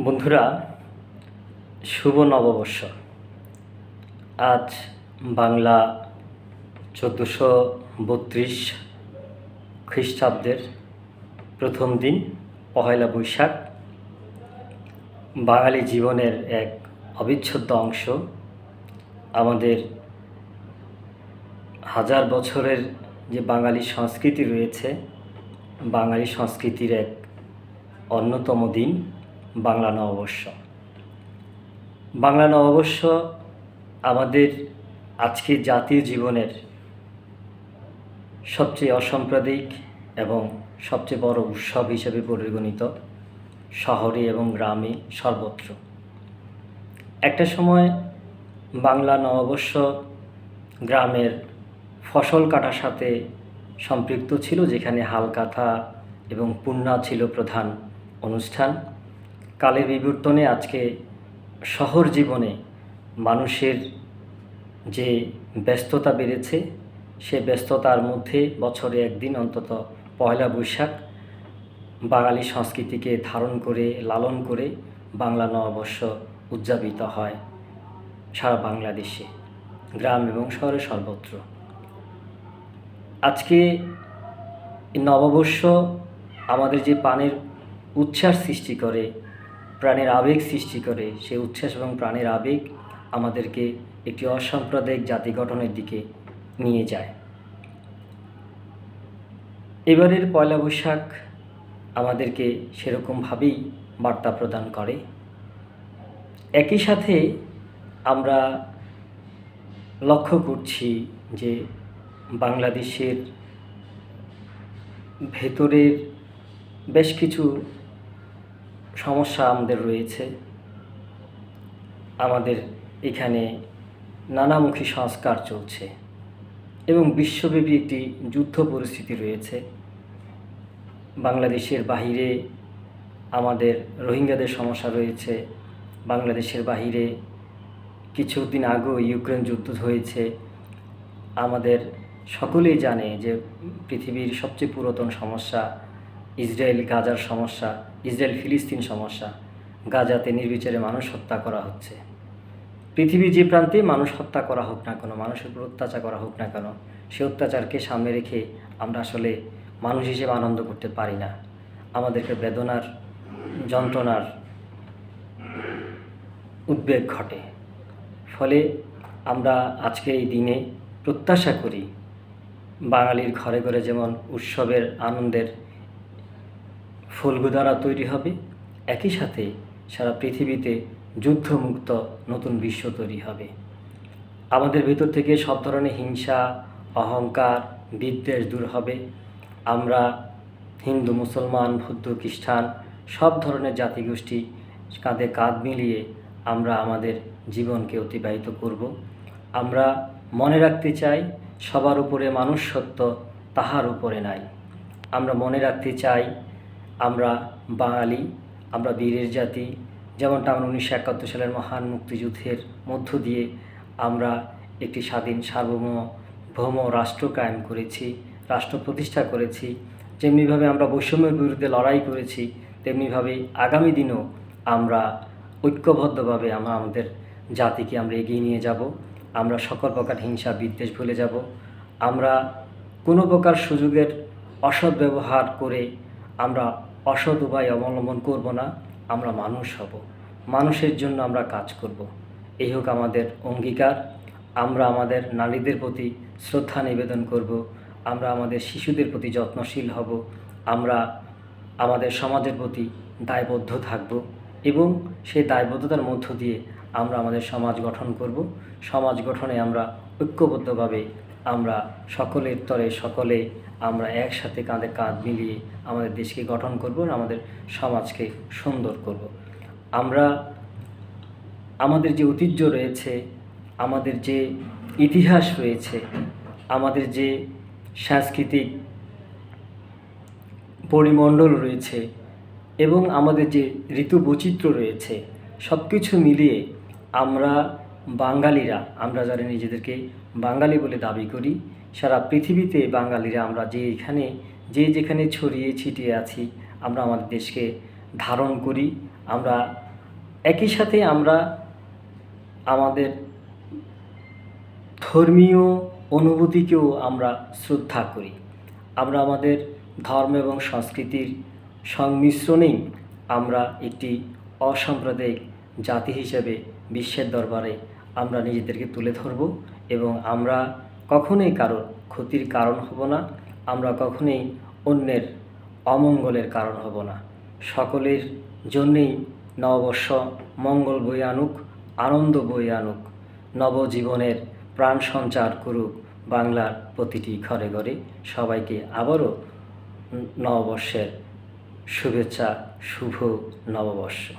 বন্ধুরা, শুভ নববর্ষ। আজ বাংলা চোদ্দোশো বত্রিশ খ্রিস্টাব্দের প্রথম দিন, পহেলা বৈশাখ। বাঙালি জীবনের এক অবিচ্ছেদ্য অংশ। আমাদের হাজার বছরের যে বাঙালি সংস্কৃতি রয়েছে, বাঙালি সংস্কৃতির এক অন্যতম দিন বাংলা নববর্ষ। বাংলা নববর্ষ আমাদের আজকের জাতীয় জীবনের সবচেয়ে অসাম্প্রদায়িক এবং সবচেয়ে বড় উৎসব হিসেবে পরিগণিত শহরে এবং গ্রামে সর্বত্র। একটা সময় বাংলা নববর্ষ গ্রামের ফসল কাটার সাথে সম্পৃক্ত ছিল, যেখানে হালকাথা এবং পুণ্যা ছিল প্রধান অনুষ্ঠান। কালের বিবর্তনে আজকে শহর জীবনে মানুষের যে ব্যস্ততা বেড়েছে, সে ব্যস্ততার মধ্যে বছরে একদিন অন্তত পয়লা বৈশাখ বাঙালি সংস্কৃতিকে ধারণ করে, লালন করে বাংলা নববর্ষ উদযাপিত হয় সারা বাংলাদেশে, গ্রাম এবং শহরে সর্বত্র। আজকে নববর্ষ আমাদের যে প্রাণের উচ্ছ্বাস সৃষ্টি করে, প্রাণের আবেগ সৃষ্টি করে, সেই উচ্ছ্বাস এবং প্রাণের আবেগ আমাদেরকে একটি অসাম্প্রদায়িক জাতি গঠনের দিকে নিয়ে যায়। এবারের পয়লা বৈশাখ আমাদেরকে সেরকমভাবেই বার্তা প্রদান করে। একই সাথে আমরা লক্ষ্য করছি যে বাংলাদেশের ভেতরের বেশ কিছু সমস্যা আমাদের রয়েছে। আমাদের এখানে নানামুখী সংস্কার চলছে এবং বিশ্বব্যাপী একটি যুদ্ধ পরিস্থিতি রয়েছে। বাংলাদেশের বাহিরে আমাদের রোহিঙ্গাদের সমস্যা রয়েছে। বাংলাদেশের বাহিরে কিছুদিন আগেও ইউক্রেন যুদ্ধ হয়েছে। আমাদের সকলেই জানে যে পৃথিবীর সবচেয়ে পুরাতন সমস্যা ইসরায়েল, গাজার সমস্যা, ইসরায়েল, ফিলিস্তিন সমস্যা। গাজাতে নির্বিচারে মানুষ হত্যা করা হচ্ছে। পৃথিবীর যে প্রান্তে মানুষ হত্যা করা হোক না কেন, মানুষের উপর অত্যাচার করা হোক না কেন, সে অত্যাচারকে সামনে রেখে আমরা আসলে মানুষ হিসেবে আনন্দ করতে পারি না। আমাদেরকে বেদনার, যন্ত্রণার উদ্বেগ ঘটে। ফলে আমরা আজকে এই দিনে প্রত্যাশা করি বাঙালির ঘরে ঘরে যেমন উৎসবের আনন্দের ফুলগুদারা তৈরি হবে, একই সাথে সারা পৃথিবীতে যুদ্ধমুক্ত নতুন বিশ্ব তৈরি হবে। আমাদের ভেতর থেকে সব ধরনের হিংসা, অহংকার, বিদ্বেষ দূর হবে। আমরা হিন্দু, মুসলমান, বৌদ্ধ, খ্রিস্টান সব ধরনের জাতিগোষ্ঠী কাঁধে কাঁধ মিলিয়ে আমরা আমাদের জীবনকে অতিবাহিত করব। আমরা মনে রাখতে চাই সবার উপরে মানুষ সত্য তাহার উপরে নাই। আমরা মনে রাখতে চাই, আমরা বাঙালি, আমরা বীরের জাতি, যেমনটা আমরা উনিশশো একাত্তর সালের মহান মুক্তিযুদ্ধের মধ্য দিয়ে আমরা একটি স্বাধীন সার্বভৌম ভৌম রাষ্ট্র কায়েম করেছি, রাষ্ট্র প্রতিষ্ঠা করেছি, যেমনিভাবে আমরা বৈষম্যের বিরুদ্ধে লড়াই করেছি তেমনিভাবে আগামী দিনেও আমরা ঐক্যবদ্ধভাবে আমরা আমাদের জাতিকে আমরা এগিয়ে নিয়ে যাব। আমরা সকল প্রকার হিংসা, বিদ্বেষ ভুলে যাব। আমরা কোনো প্রকার সুযোগের অসৎ ব্যবহার করে আমরা অসৎ উপায় অবলম্বন করব না, আমরা মানুষ হব। মানুষের জন্য আমরা কাজ করব। এই হোক আমাদের অঙ্গীকার। আমরা আমাদের নারীদের প্রতি শ্রদ্ধা নিবেদন করব। আমরা আমাদের শিশুদের প্রতি যত্নশীল হব। আমরা আমাদের সমাজের প্রতি দায়বদ্ধ থাকব এবং সেই দায়বদ্ধতার মধ্য দিয়ে আমরা আমাদের সমাজ গঠন করব। সমাজ গঠনে আমরা ঐক্যবদ্ধভাবে আমরা সকলের তরে সকলে আমরা একসাথে কাঁধে কাঁধ মিলিয়ে আমাদের দেশকে গঠন করব আমাদের সমাজকে সুন্দর করব। আমরা আমাদের যে ঐতিহ্য রয়েছে, আমাদের যে ইতিহাস রয়েছে, আমাদের যে সাংস্কৃতিক পরিমণ্ডল রয়েছে এবং আমাদের যে ঋতু বৈচিত্র্য রয়েছে সব কিছু মিলিয়ে আমরা বাঙালিরা, আমরা যারা নিজেদেরকে বাঙালি বলে দাবি করি, সারা পৃথিবীতে বাঙালিরা আমরা যে এখানে, যে যেখানে ছড়িয়ে ছিটিয়ে আছি, আমরা আমাদের দেশকে ধারণ করি। আমরা একই সাথে আমরা আমাদের ধর্মীয় অনুভূতিকেও আমরা শ্রদ্ধা করি। আমরা আমাদের ধর্ম এবং সংস্কৃতির সংমিশ্রণেই আমরা একটি অসাম্প্রদায়িক জাতি হিসেবে বিশ্বের দরবারে আমরা নিজেদেরকে তুলে ধরব এবং আমরা কখনোই কারোর ক্ষতির কারণ হব না, আমরা কখনোই অন্যের অমঙ্গলের কারণ হব না। সকলের জন্যেই নববর্ষ মঙ্গল বয়ে আনুক, আনন্দ বয়ে আনুক, নবজীবনের প্রাণ সঞ্চার করুক বাংলার প্রতিটি ঘরে ঘরে। সবাইকে আবারও নববর্ষের শুভেচ্ছা, শুভ নববর্ষ।